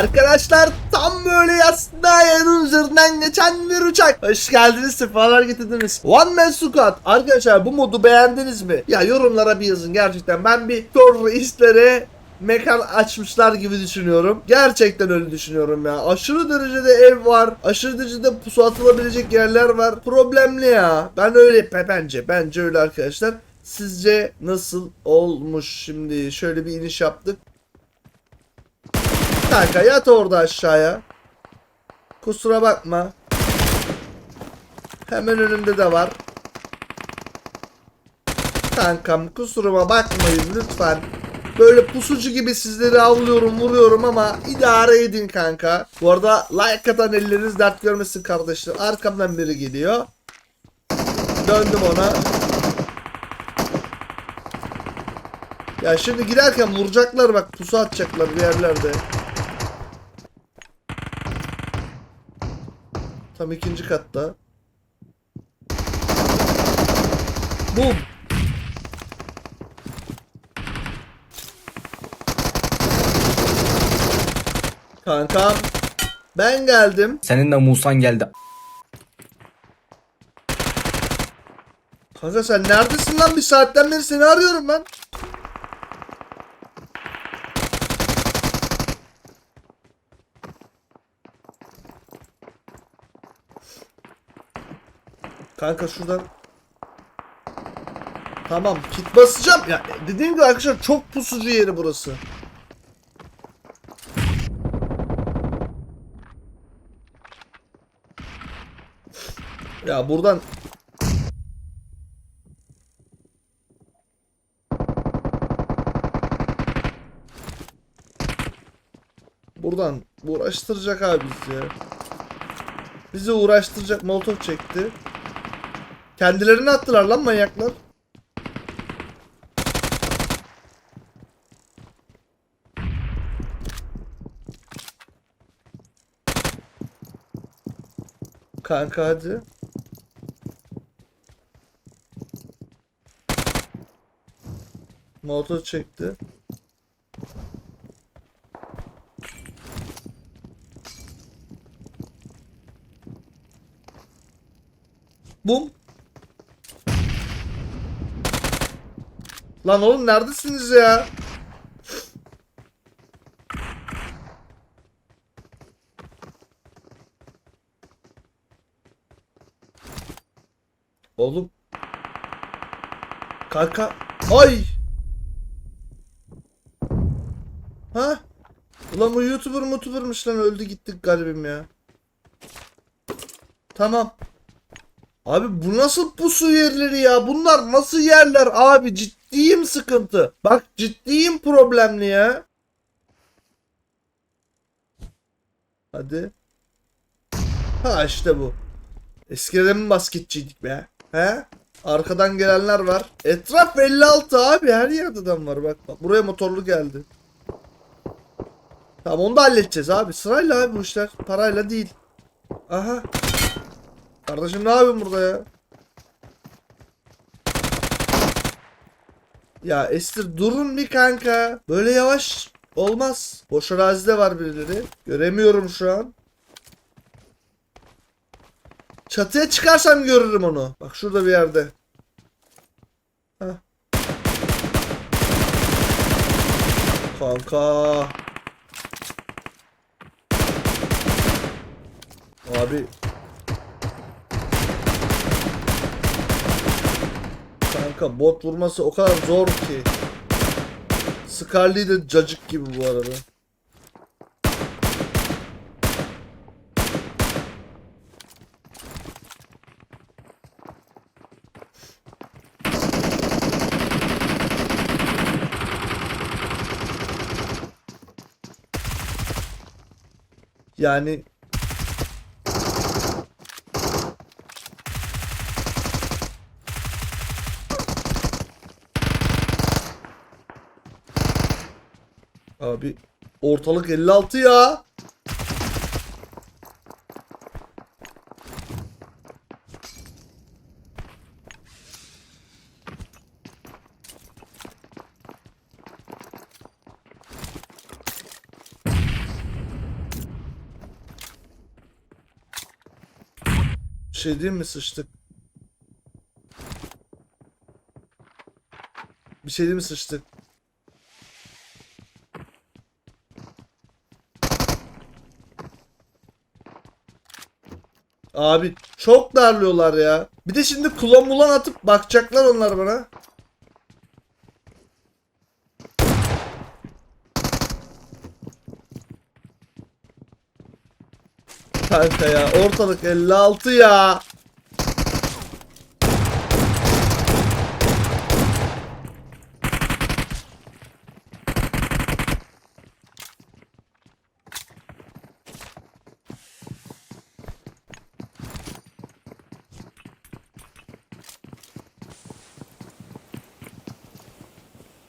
Arkadaşlar tam böyle aslında yanın üzerinden geçen bir uçak. Hoş geldiniz, sefalar getirdiniz. One Man Squad. Arkadaşlar bu modu beğendiniz mi? Ya yorumlara bir yazın gerçekten. Ben bir Thor reislere mekan açmışlar gibi düşünüyorum. Gerçekten öyle düşünüyorum ya. Aşırı derecede ev var. Aşırı derecede pusu atılabilecek yerler var. Problemli ya. Ben öyle be- bence. Bence öyle arkadaşlar. Sizce nasıl olmuş şimdi? Şöyle bir iniş yaptık. Kanka yat orada aşağıya. Kusura bakma. Hemen önümde de var. Kankam kusuruma bakmayın lütfen. Böyle pusucu gibi sizleri avlıyorum vuruyorum ama idare edin kanka. Bu arada like atan elleriniz dert görmesin kardeşler. Arkamdan biri geliyor. Döndüm ona. Ya şimdi giderken vuracaklar bak pusu atacaklar bir yerlerde. Tam ikinci katta. Bum. Kankam. Ben geldim. Senin de Musan geldi. Kanka sen neredesin lan? Bir saatten beri seni arıyorum ben. Kanka şuradan. Tamam kit basacağım. Ya dediğim gibi arkadaşlar çok pusucu yeri burası. Ya buradan Buradan uğraştıracak abi bizi. Bizi uğraştıracak molotof çekti. Kendilerini attılar lan manyaklar. Kanka hadi. Molotof çekti. Bum. Lan oğlum neredesiniz ya? Oğlum. Kanka. Ay. Ha? Ulan bu YouTuber mutubermış lan öldü gittik garibim ya. Tamam. Abi bu nasıl pusu yerleri ya? Bunlar nasıl yerler abi? Ciddiyim sıkıntı. Bak ciddiyim problemli ya. Hadi. Ha işte bu. Eskiden mi basketçiydik be? He? Arkadan gelenler var. Etraf 56 abi. Her yerde adam var bak. bak. Buraya motorlu geldi. Tamam onu da halledeceğiz abi. Sırayla abi bu işler. Parayla değil. Aha. Kardeşim ne yapıyorsun burada ya? Ya Estir durun bir kanka. Böyle yavaş olmaz. Boş arazide var birileri. Göremiyorum şu an. Çatıya çıkarsam görürüm onu. Bak şurada bir yerde. Heh. Kanka. Abi Kanka bot vurması o kadar zor ki. Scarly de cacık gibi bu arada. Yani ya. Bir ortalık 56 ya. Bir şey diyeyim mi sıçtık? Bir şey diyeyim mi sıçtık? Abi çok darlıyorlar ya. Bir de şimdi kulon mulan atıp bakacaklar onlar bana. Kanka ya ortalık 56 ya.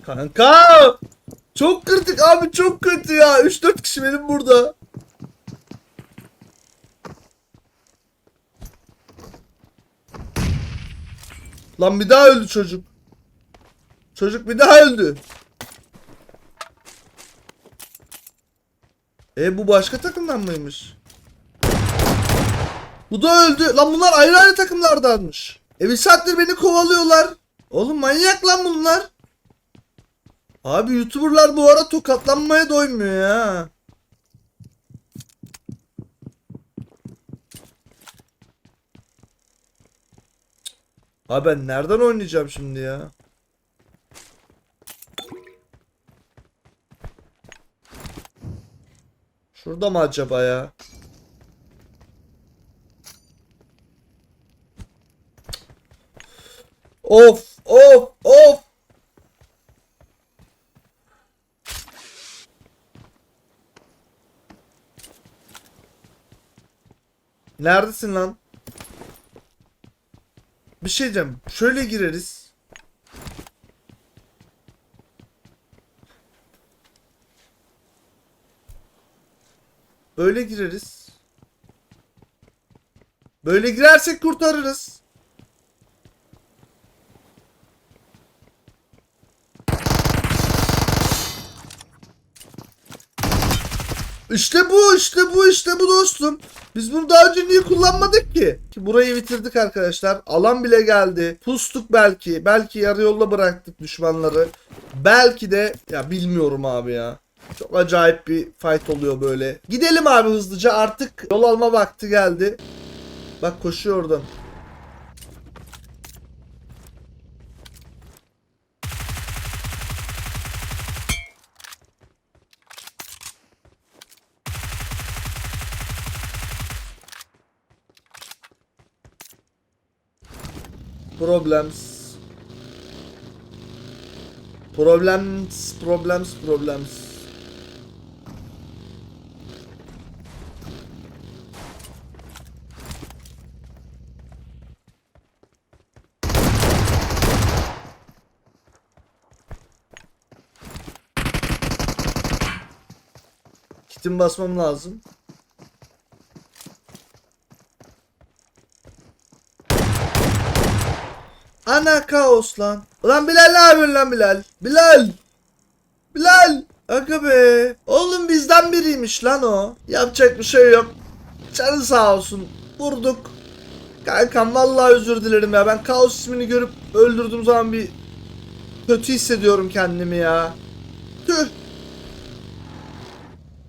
Kanka! Çok kritik abi çok kötü ya. 3-4 kişi benim burada. Lan bir daha öldü çocuk. Çocuk bir daha öldü. E bu başka takımdan mıymış? Bu da öldü. Lan bunlar ayrı ayrı takımlardanmış. E bir saattir beni kovalıyorlar. Oğlum manyak lan bunlar. Abi YouTuber'lar bu ara tokatlanmaya doymuyor ya. Abi ben nereden oynayacağım şimdi ya? Şurada mı acaba ya? Of of Neredesin lan? Bir şey diyeceğim. Şöyle gireriz. Böyle gireriz. Böyle girersek kurtarırız. İşte bu, işte bu, işte bu dostum. Biz bunu daha önce niye kullanmadık ki? Ki burayı bitirdik arkadaşlar. Alan bile geldi. Pustuk belki. Belki yarı yolda bıraktık düşmanları. Belki de ya bilmiyorum abi ya. Çok acayip bir fight oluyor böyle. Gidelim abi hızlıca artık yol alma vakti geldi. Bak koşuyor oradan. Problems. Problems, problems, problems. Kitim basmam lazım. Ana kaos lan. Ulan Bilal ne yapıyorsun lan Bilal? Bilal. Bilal. Aga be. Oğlum bizden biriymiş lan o. Yapacak bir şey yok. Canı sağ olsun. Vurduk. Kankam vallahi özür dilerim ya. Ben kaos ismini görüp öldürdüğüm zaman bir kötü hissediyorum kendimi ya. Tüh.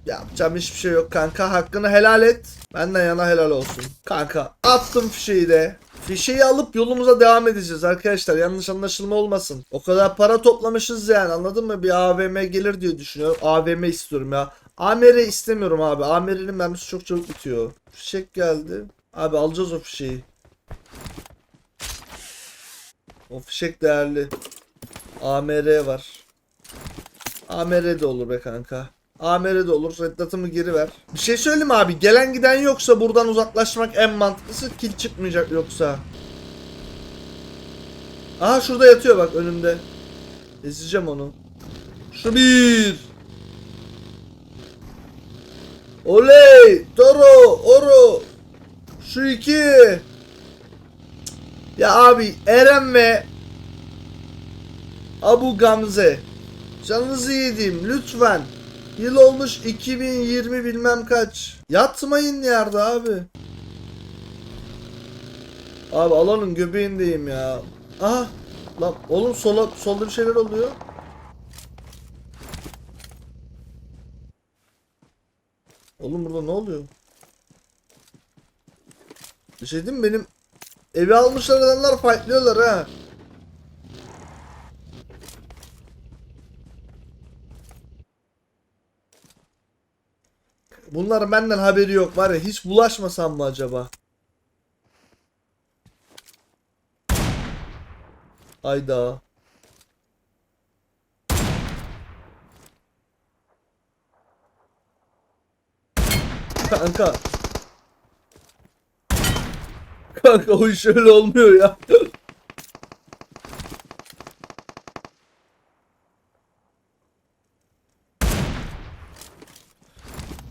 Yapacağım hiçbir şey yok kanka. Hakkını helal et. Benden yana helal olsun. Kanka attım fişeği de. Fişeği alıp yolumuza devam edeceğiz arkadaşlar. Yanlış anlaşılma olmasın. O kadar para toplamışız yani anladın mı? Bir AVM gelir diye düşünüyorum. AVM istiyorum ya. AMR istemiyorum abi. AMR'nin mermisi çok çabuk bitiyor. Fişek geldi. Abi alacağız o fişeği. O fişek değerli. AMR var. AMR de olur be kanka. AMR de olur. Reddatımı geri ver. Bir şey söyleyeyim abi. Gelen giden yoksa buradan uzaklaşmak en mantıklısı. Kill çıkmayacak yoksa. Aha şurada yatıyor bak önümde. Ezeceğim onu. Şu bir. Oley! Toro! Oro! Şu iki. Ya abi Eren ve Abu Gamze. Canınızı yediğim lütfen. Yıl olmuş 2020 bilmem kaç. Yatmayın yerde abi. Abi alanın göbeğindeyim ya. Aha. Lan oğlum sola solda bir şeyler oluyor. Oğlum burada ne oluyor? Bir şey diyeyim mi? benim evi almışlar adamlar fightlıyorlar ha. Bunların benden haberi yok var ya hiç bulaşmasam mı acaba? Ayda. Kanka. Kanka o iş öyle olmuyor ya.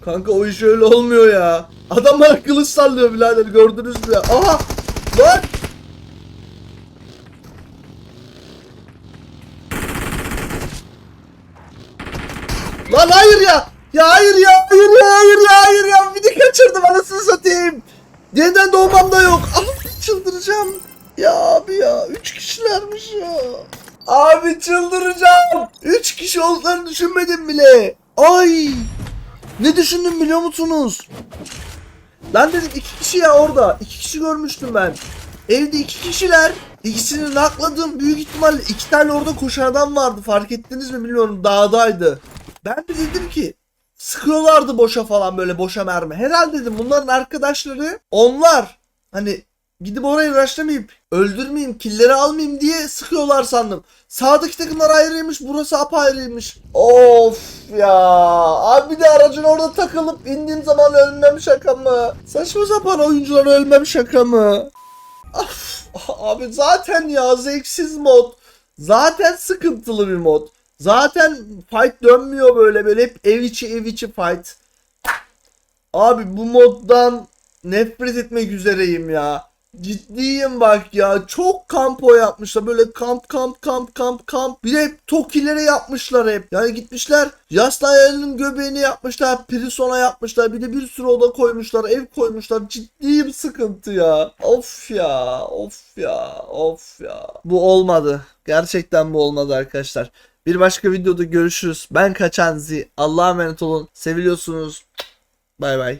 Kanka o iş öyle olmuyor ya. Adam bana kılıç sallıyor birader gördünüz mü? Aha! Lan! Lan hayır ya! Ya hayır ya! Hayır ya! Hayır ya! Hayır ya! Bir de kaçırdım anasını satayım. Yeniden doğmam da yok. Abi çıldıracağım. Ya abi ya. Üç kişilermiş ya. Abi çıldıracağım. Üç kişi olduklarını düşünmedim bile. Ay. Ne düşündüm biliyor musunuz? Lan dedim iki kişi ya orada. İki kişi görmüştüm ben. Evde iki kişiler. İkisini nakladım. Büyük ihtimalle iki tane orada koşan adam vardı. Fark ettiniz mi bilmiyorum. Dağdaydı. Ben de dedim ki sıkıyorlardı boşa falan böyle boşa mermi. Herhalde dedim bunların arkadaşları onlar. Hani gidip orayı rushlamayıp öldürmeyeyim, killeri almayayım diye sıkıyorlar sandım. Sağdaki takımlar ayrıymış, burası apayrıymış. Of ya. Abi bir de aracın orada takılıp indiğim zaman ölmem şaka mı? Saçma sapan oyuncular ölmem şaka mı? Of, abi zaten ya zevksiz mod. Zaten sıkıntılı bir mod. Zaten fight dönmüyor böyle böyle hep ev içi ev içi fight. Abi bu moddan nefret etmek üzereyim ya. Ciddiyim bak ya. Çok kampo yapmışlar. Böyle kamp kamp kamp kamp kamp. Bir de hep Tokilere yapmışlar hep. Yani gitmişler Yasnaya'nın göbeğini yapmışlar. Prison'a yapmışlar. Bir de bir sürü oda koymuşlar. Ev koymuşlar. Ciddiyim sıkıntı ya. Of ya. Of ya. Of ya. Bu olmadı. Gerçekten bu olmadı arkadaşlar. Bir başka videoda görüşürüz. Ben Kaçan Z. Allah'a emanet olun. Seviliyorsunuz. Bay bay.